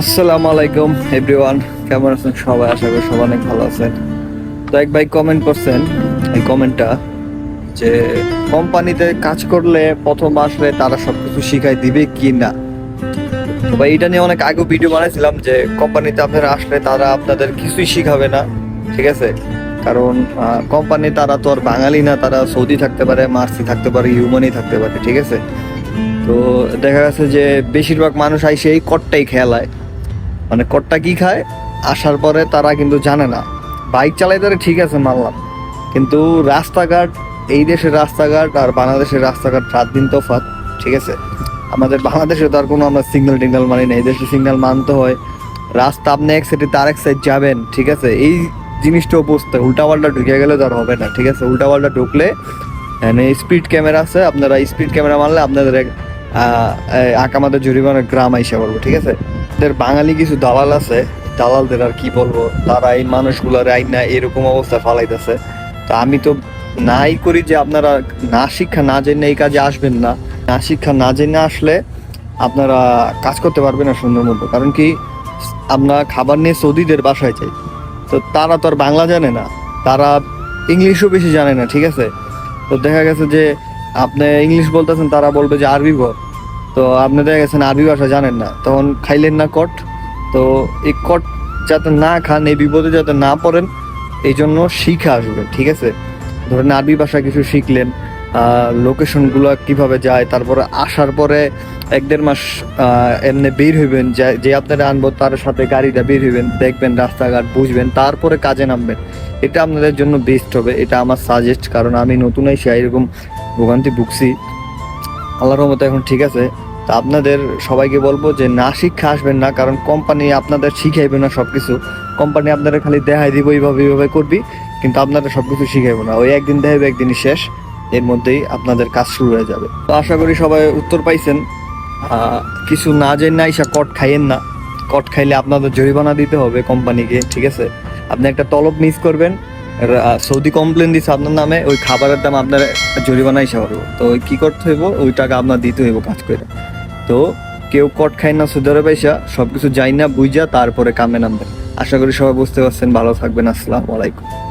আসসালামু আলাইকুম এভরিওয়ান কেমন আছেন সবাই? আশা করি সবাই অনেক ভালো আছেন। তো এক ভাই কমেন্ট করছেন, এই কমেন্টটা যে কোম্পানিতে কাজ করলে প্রথম আসলে তারা সবকিছু শিখাই দিবে কি না ভাই, এটা নিয়ে অনেক আগে ভিডিও বানাইছিলাম যে কোম্পানিতে আপনারা আসলে তারা আপনাদের কিছুই শিখাবে না, ঠিক আছে? কারণ কোম্পানি তারা তো আর বাঙালি না, তারা সৌদি থাকতে পারে, মার্সি থাকতে পারে হিউম্যানই থাকতে পারে, ঠিক আছে? তো দেখা গেছে যে বেশিরভাগ মানুষ আইসে এই কটটাই খেলায় মানে কটটা কি খায়? আসার পরে তারা কিন্তু জানে না। বাইক চালাই পারে ঠিক আছে, মানলাম। কিন্তু রাস্তাঘাট, এই দেশের রাস্তাঘাট আর বাংলাদেশের রাস্তাঘাট রাত দিন তফাৎ, ঠিক আছে? আমাদের বাংলাদেশে তো আর কোনো আমরা সিগন্যাল টিগন্যাল মানি না, এই দেশে সিগন্যাল মানতে হয়। রাস্তা আপনি এক সাইডে তার এক সাইড যাবেন, ঠিক আছে? এই জিনিসটা বুঝতে উল্টা পাল্টা ঢুকে গেলে তো আর হবে না, ঠিক আছে? উল্টা পাল্টা ঢুকলে মানে স্পিড ক্যামেরা আছে, আপনারা স্পিড ক্যামেরা মারলে আপনাদের এক আকামাদের জরিমানা গ্রাম আইসা বলব ঠিক আছে? এদের বাঙালি কিছু দালাল আছে, দালালদের আর কি বলব? তারা এই মানুষগুলোর আইনা এরকম অবস্থা ফালাইতেছে। তো আমি তো নাই করি যে আপনারা না শিক্ষা না জেনে এই কাজে আসবেন না। না শিক্ষা না জেনে আসলে আপনারা কাজ করতে পারবেন না সুন্দর মতো। কারণ কি, আমরা খাবার নিয়ে সৌদিদের বাসায় যাই। তো তারা তো আর বাংলা জানে না। তারা ইংলিশও বেশি জানে না, ঠিক আছে? তো দেখা গেছে যে আপনি ইংলিশ বলতেছেন, তারা বলবে যে আরবি বল। তো আপনি দেখা গেছেন আরবি ভাষা জানেন না। তখন খাইলেন না কট। তো এই কট যাতে না খান, এই বিপদে যাতে না পড়েন, এই জন্য শিখে আসবে ঠিক আছে? ধরেন আরবি ভাষা কিছু শিখলেন লোকেশনগুলো কীভাবে যায়, তারপরে আসার পরে এক দেড় মাস এমনি বের হইবেন, যে- যে আপনারা আনব, তার সাথে গাড়িটা বের হইবেন, দেখবেন রাস্তাঘাট, বুঝবেন, তারপরে কাজে নামবেন। এটা আপনাদের জন্য বেস্ট হবে, এটা আমার সাজেস্ট কারণ আমি নতুন এসে এরকম ভোগান্তি ভুগছি। আল্লাহর রহমতে এখন ঠিক আছে। তা আপনাদের সবাইকে বলব যে না শিক্ষা আসবেন না, কারণ কোম্পানি আপনাদের শিখাইবে না সব কিছু কোম্পানি আপনারা খালি দেখাই দিব, এইভাবে এইভাবে করবি, কিন্তু আপনারা সব কিছু শিখাইবো না। ওই একদিন দেখাইবে, একদিনই শেষ। এর মধ্যেই আপনাদের কাজ শুরু হয়ে যাবে। তো আশা করি সবাই উত্তর পাইছেন। কিছু না জেনে না ইসা কট খাইয়েন না। কট খাইলে আপনাদের জরিমানা দিতে হবে কোম্পানিকে ঠিক আছে? আপনি একটা তলব মিস করবেন। সৌদি কমপ্লেন দিচ্ছে আপনার নামে, ওই খাবারের দাম আপনার জরিমানা হিসাব হবে তো ওই কী করতে হইব? ওই টাকা আপনার দিতে হইব কাজ করে। তো কেউ কট খায় না সুদরে পয়সা সবকিছু যাই না বুঝা তারপরে কামে নামবে। আশা করি সবাই বুঝতে পারছেন। ভালো থাকবেন। আসসালামু আলাইকুম।